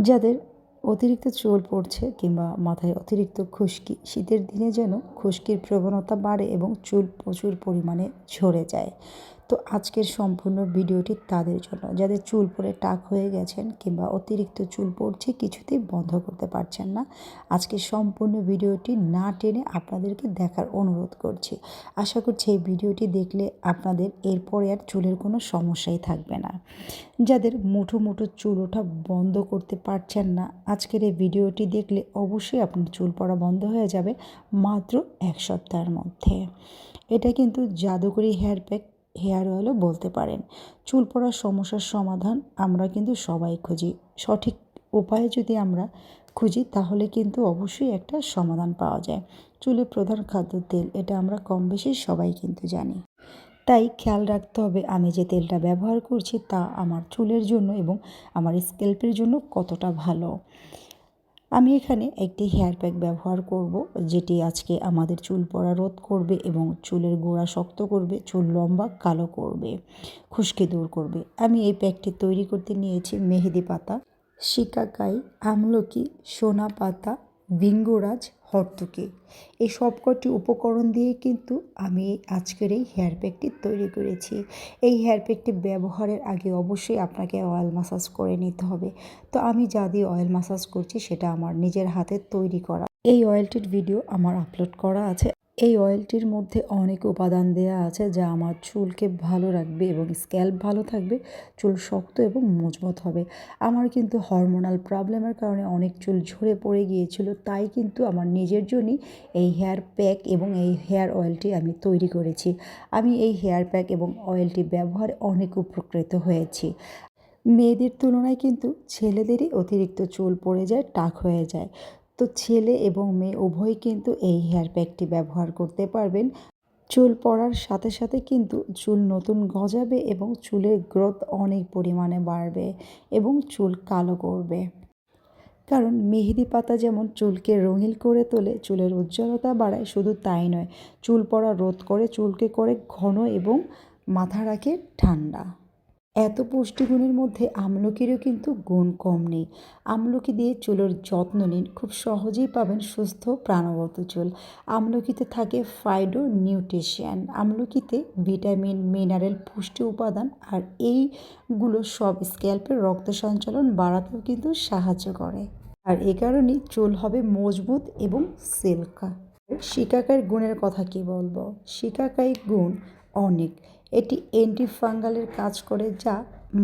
যাদের অতিরিক্ত চুল পড়ছে কিংবা মাথায় অতিরিক্ত খুশকি, শীতের দিনে যেন খুশকির প্রবণতা বাড়ে এবং চুল প্রচুর পরিমাণে ঝরে যায়। তো আজকের সম্পূর্ণ ভিডিওটি তাদের জন্য। যাদের চুল পরে টাক হয়ে গেছেন কিংবা অতিরিক্ত চুল পড়ছে, কিছুতেই বন্ধ করতে পারছেন না। আজকের সম্পূর্ণ ভিডিওটি না টেনে আপনাদেরকে দেখার অনুরোধ করছি। আশা করছি এই ভিডিওটি দেখলে আপনাদের এরপরে আর চুলের কোনো সমস্যাই থাকবে না। যাদের মুঠো মুঠো চুল ওঠা বন্ধ করতে পারছেন না, আজকের এই ভিডিওটি দেখলে অবশ্যই আপনার চুল পড়া বন্ধ হয়ে যাবে মাত্র এক সপ্তাহের মধ্যে। এটা কিন্তু জাদুকরি হেয়ার প্যাক হেয়ার অয়েলও বলতে পারেন। চুল পড়ার সমস্যার সমাধান আমরা কিন্তু সবাই খুঁজি। সঠিক উপায়ে যদি আমরা খুঁজি, তাহলে কিন্তু অবশ্যই একটা সমাধান পাওয়া যায়। চুলের প্রধান খাদ্য তেল, এটা আমরা কম বেশি সবাই কিন্তু জানি। তাই খেয়াল রাখতে হবে আমি যে তেলটা ব্যবহার করছি, তা আমার চুলের জন্য এবং আমার স্ক্যাল্পের জন্য কতটা ভালো। আমি এখানে একটি হেয়ার প্যাক ব্যবহার করব, যেটি আজকে আমাদের চুল পড়া রোধ করবে এবং চুলের গোড়া শক্ত করবে, চুল লম্বা, কালো করবে, খুশকি দূর করবে। আমি এই প্যাকটি তৈরি করতে নিয়েছি মেহেদি পাতা শিকাকাই আমলকি, সোনা পাতা বিঙ্গরাজ হর্তুকি। এই সবকটি উপকরণ দিয়ে কিন্তু আমি আজকের এই হেয়ার প্যাকটি তৈরি করেছি। এই হেয়ার প্যাকটি ব্যবহারের আগে অবশ্যই আপনাকে অয়েল মাসাজ করে নিতে হবে। তো আমি যা দিয়ে অয়েল মাসাজ করছি সেটা আমার নিজের হাতে তৈরি করা। এই অয়েলটির ভিডিও আমার আপলোড করা আছে। এই অয়েলটির মধ্যে অনেক উপাদান দেওয়া আছে যা আমার চুলকে ভালো রাখবে এবং স্ক্যাল্প ভালো থাকবে, চুল শক্ত এবং মজবুত হবে। আমার কিন্তু হরমোনাল প্রবলেমের কারণে অনেক চুল ঝরে পড়ে গিয়েছিল, তাই কিন্তু আমার নিজের জন্যই এই হেয়ার প্যাক এবং এই হেয়ার অয়েলটি আমি তৈরি করেছি। আমি এই হেয়ার প্যাক এবং অয়েলটি ব্যবহারে অনেক উপকৃত হয়েছি। মেয়েদের তুলনায় কিন্তু ছেলেদেরই অতিরিক্ত চুল পড়ে যায়, টাক হয়ে যায়। তো ছেলে এবং মেয়ে উভয়ই কিন্তু এই হেয়ার প্যাকটি ব্যবহার করতে পারবেন। চুল পড়ার সাথে সাথে কিন্তু চুল নতুন গজাবে এবং চুলের গ্রোথ অনেক পরিমাণে বাড়বে এবং চুল কালো করবে। কারণ মেহেদি পাতা যেমন চুলকে রঙিল করে তোলে, চুলের উজ্জ্বলতা বাড়ায়, শুধু তাই নয়, চুল পড়া রোধ করে চুলকে করে ঘন এবং মাথা রাখে ঠান্ডা। এত পুষ্টিগুণের মধ্যে আমলকিরও কিন্তু গুণ কম নেই। আমলকি দিয়ে চুলের যত্ন নিন। খুব সহজেই পাবেন সুস্থ প্রাণবত চুল। আমলকিতে থাকে ফাইডো নিউট্রিশিয়ান আমলকিতে ভিটামিন মিনারেল পুষ্টি উপাদান আর এইগুলো সব স্ক্যাল্পের রক্ত সঞ্চালন বাড়াতেও কিন্তু সাহায্য করে। আর এ কারণেই চুল হবে মজবুত এবং সিল্কা শিকাকার গুণের কথা কি বলব? শিকাকাই গুণ অনেক। এটি অ্যান্টিফাঙ্গালের কাজ করে যা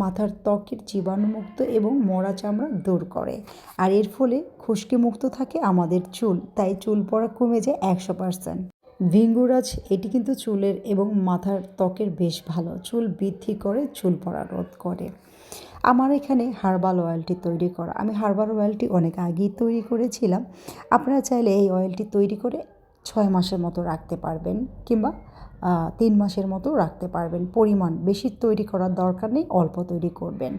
মাথার ত্বকের জীবাণুমুক্ত এবং মরা চামড়া দূর করে। আর এর ফলে খুশকি মুক্ত থাকে আমাদের চুল, তাই চুল পড়া কমে যায় একশো পার্সেন্ট ভিঙ্গুরাজ, এটি কিন্তু চুলের এবং মাথার ত্বকের বেশ ভালো। চুল বৃদ্ধি করে চুল পড়া রোধ করে। আমার এখানে হার্বাল অয়েলটি তৈরি করা। আমি হার্বাল অয়েলটি অনেক আগেই তৈরি করেছিলাম। আপনারা চাইলে এই অয়েলটি তৈরি করে ছয় মাসের মতো রাখতে পারবেন কিংবা তিন মাসের মতো রাখতে পারবেন। পরিমাণ বেশি তৈরি করার দরকার নেই, অল্প তৈরি করবেন।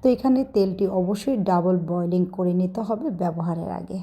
তো এখানে তেলটি অবশ্যই ডাবল বয়লিং করে নিতে হবে ব্যবহারের আগে।